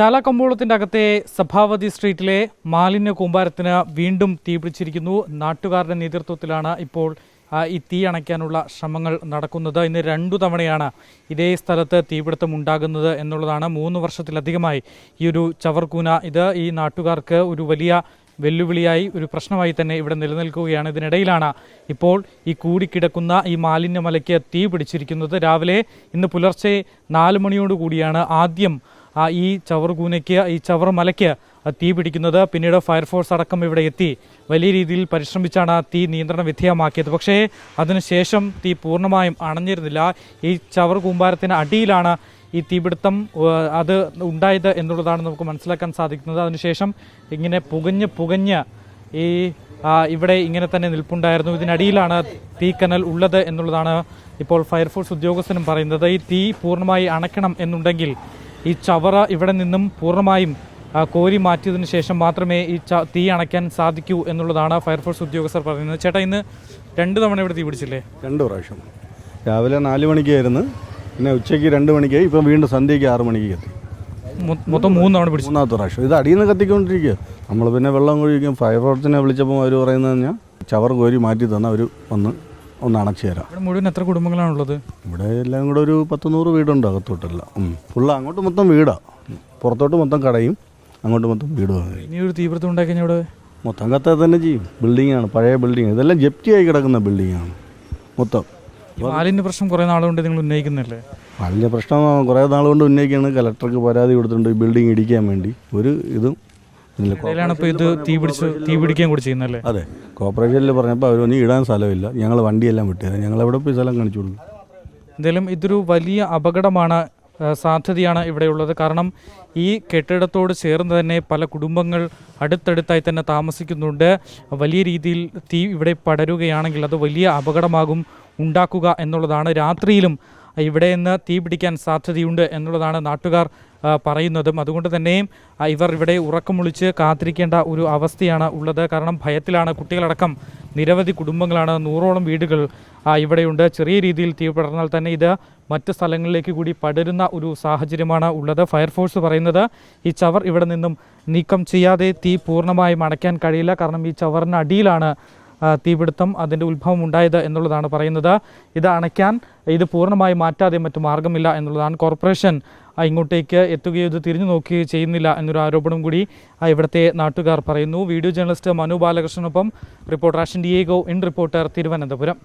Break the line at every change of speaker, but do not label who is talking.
ചാലക്കമ്പോളത്തിന്റെ അകത്തെ സഭാവതി സ്ട്രീറ്റിലെ മാലിന്യ കൂമ്പാരത്തിന് വീണ്ടും തീപിടിച്ചിരിക്കുന്നു നാട്ടുകാരുടെ നേതൃത്വത്തിലാണ് ഇപ്പോൾ ഈ തീ അണയ്ക്കാനുള്ള ശ്രമങ്ങൾ നടക്കുന്നത്. ഇന്ന് രണ്ടു തവണയാണ് ഇതേ സ്ഥലത്ത് തീപിടുത്തം ഉണ്ടാകുന്നത് എന്നുള്ളതാണ് മൂന്ന് വർഷത്തിലധികമായി ഈ ഒരു ചവർക്കൂന ഇത് ഈ നാട്ടുകാർക്ക് ഒരു വലിയ വെല്ലുവിളിയായി ഒരു പ്രശ്നമായി തന്നെ ഇവിടെ നിലനിൽക്കുകയാണ്. ഇതിനിടയിലാണ് ഇപ്പോൾ ഈ കൂടിക്കിടക്കുന്ന ഈ മാലിന്യമലയ്ക്ക് തീ പിടിച്ചിരിക്കുന്നത്. രാവിലെ ഇന്ന് പുലർച്ചെ നാല് മണിയോടുകൂടിയാണ് ആദ്യം ആ ഈ ചവറുകൂനയ്ക്ക് ഈ ചവർ മലയ്ക്ക് തീ പിടിക്കുന്നത്. പിന്നീട് ഫയർഫോഴ്സ് അടക്കം ഇവിടെ എത്തി. വലിയ രീതിയിൽ പരിശ്രമിച്ചാണ് തീ നിയന്ത്രണ വിധേയമാക്കിയത്. പക്ഷേ അതിനുശേഷം തീ പൂർണമായും അണഞ്ഞിരുന്നില്ല. ഈ ചവർ കൂമ്പാരത്തിന് അടിയിലാണ് ഈ തീപിടുത്തം അത് ഉണ്ടായത് എന്നുള്ളതാണ് നമുക്ക് മനസ്സിലാക്കാൻ സാധിക്കുന്നത്. അതിനുശേഷം ഇങ്ങനെ പുകഞ്ഞ് പുകഞ്ഞ് ഈ ഇവിടെ ഇങ്ങനെ തന്നെ നിൽപ്പുണ്ടായിരുന്നു. ഇതിനടിയിലാണ് തീക്കനൽ ഉള്ളത് എന്നുള്ളതാണ് ഇപ്പോൾ ഫയർഫോഴ്സ് ഉദ്യോഗസ്ഥനും പറയുന്നത്. ഈ തീ പൂർണമായി അണയ്ക്കണം എന്നുണ്ടെങ്കിൽ ഈ ചവറ ഇവിടെ നിന്നും പൂർണമായും കോരി മാറ്റിയതിനു ശേഷം മാത്രമേ ഈ ച- തീ അണയ്ക്കാൻ സാധിക്കൂ എന്നുള്ളതാണ് ഫയർഫോഴ്സ് ഉദ്യോഗസ്ഥർ പറയുന്നത്. ചേട്ടാ ഇന്ന് രണ്ട് തവണ ഇവിടെ തീ പിടിച്ചില്ലേ?
രണ്ട് പ്രാവശ്യം. രാവിലെ നാല് മണിക്കായിരുന്നു പിന്നെ ഉച്ചയ്ക്ക് രണ്ട് മണിക്കായി ഇപ്പം വീണ്ടും സന്ധ്യയ്ക്ക് ആറ് മണിക്ക് എത്തി
മൊത്തം മൂന്ന് തവണ പിടിച്ചു.
മൂന്നാമത്തെ പ്രാവശ്യം. ഇത് അടിയിൽ നിന്ന് കത്തിക്കൊണ്ടിരിക്കുക. നമ്മൾ പിന്നെ വെള്ളം കൊഴിക്കും ഫയർഫോഴ്സിനെ വിളിച്ചപ്പോൾ അവർ പറയുന്നത് കഴിഞ്ഞാൽ ചവർ കോരി മാറ്റി തന്ന അവർ വന്ന് ഒന്ന് അണച്ചുതരാം
ഇവിടെ മുഴുവൻ എത്ര കുടുംബങ്ങളാണുള്ളത്?
ഇവിടെ എല്ലാം കൂടെ ഒരു പത്ത് നൂറ് വീടുണ്ട് അകത്തോട്ടെല്ലാം. ഫുള്ള് അങ്ങോട്ട് മൊത്തം വീടാണ് പുറത്തോട്ട് മൊത്തം കടയും അങ്ങോട്ട് മൊത്തം വീടുമാണ്
ഇനി ഒരു തീവ്രത ഉണ്ടാക്കി ഇവിടെ?
മൊത്തം കത്താ തന്നെ ചെയ്യും. ബിൽഡിങ്ങാണ് പഴയ ബിൽഡിങ് ഇതെല്ലാം ആയി കിടക്കുന്ന ബിൽഡിങ്ങാണ് മൊത്തം.
ഈ മാലിന്യ പ്രശ്നം കുറേ നാളുകൊണ്ട് നിങ്ങൾ ഉന്നയിക്കുന്നില്ലേ?
മാലിന്യ പ്രശ്നം കുറേ നാളുകൊണ്ട് കൊണ്ട് ഉന്നയിക്കുകയാണ്. കലക്ടർക്ക് പരാതി കൊടുത്തിട്ടുണ്ട് ഈ ബിൽഡിംഗ് ഇടിക്കാൻ വേണ്ടി. ഒരു ഇതും
ഇപ്പോൾ ഇത് തീ പിടിച്ച് തീ പിടിക്കാൻ കൂടി ചെയ്യുന്നല്ലേ
അതെ കോർപ്പറേഷനിൽ പറഞ്ഞപ്പോൾ അവർ ഒന്നും ഇടാൻ സ്ഥലമില്ല. ഞങ്ങൾ വണ്ടിയെല്ലാം വിട്ടുതരാം ഞങ്ങൾ എവിടെ പോയി സ്ഥലം കാണിച്ചു കൊടുക്കും.
എന്തായാലും ഇതൊരു വലിയ അപകടമാണ് സാധ്യതയാണ് ഇവിടെയുള്ളത് കാരണം ഈ കെട്ടിടത്തോട് ചേർന്ന് തന്നെ പല കുടുംബങ്ങൾ അടുത്തടുത്തായി തന്നെ താമസിക്കുന്നുണ്ട്. വലിയ രീതിയിൽ തീ ഇവിടെ പടരുകയാണെങ്കിൽ അത് വലിയ അപകടമാകും ഉണ്ടാക്കുക എന്നുള്ളതാണ്. രാത്രിയിലും ഇവിടെ നിന്ന് തീ പിടിക്കാൻ സാധ്യതയുണ്ട് എന്നുള്ളതാണ് നാട്ടുകാർ പറയുന്നതും. അതുകൊണ്ട് തന്നെയും ഇവർ ഇവിടെ ഉറക്കമൊളിച്ച് കാത്തിരിക്കേണ്ട ഒരു അവസ്ഥയാണ് ഉള്ളത്. കാരണം ഭയത്തിലാണ് കുട്ടികളടക്കം. നിരവധി കുടുംബങ്ങളാണ് നൂറോളം വീടുകൾ ഇവിടെയുണ്ട്. ചെറിയ രീതിയിൽ തീ പടർന്നാൽ തന്നെ ഇത് മറ്റ് സ്ഥലങ്ങളിലേക്ക് കൂടി പടരുന്ന ഒരു സാഹചര്യമാണ് ഉള്ളത്. ഫയർഫോഴ്സ് പറയുന്നത് ഈ ചവർ ഇവിടെ നിന്നും നീക്കം ചെയ്യാതെ തീ പൂർണമായും അടയ്ക്കാൻ കഴിയില്ല. കാരണം ഈ ചവറിന് അടിയിലാണ് തീപിടുത്തം അതിന്റെ ഉത്ഭവം ഉണ്ടായത് എന്നുള്ളതാണ് പറയുന്നത്. ഇത് അണയ്ക്കാൻ ഇത് പൂർണമായി മാറ്റാതെ മറ്റു മാർഗമില്ല എന്നുള്ളതാണ് കോർപ്പറേഷൻ. ഇങ്ങോട്ടേക്ക് എത്തുകയോ ഇത് തിരിഞ്ഞു നോക്കുകയോ ചെയ്യുന്നില്ല എന്നൊരു ആരോപണം കൂടി ഇവിടുത്തെ നാട്ടുകാർ പറയുന്നു. Video journalist Manu ബാലകൃഷ്ണനൊപ്പം reporter Ashan Diego in reporter Thiruvananthapuram.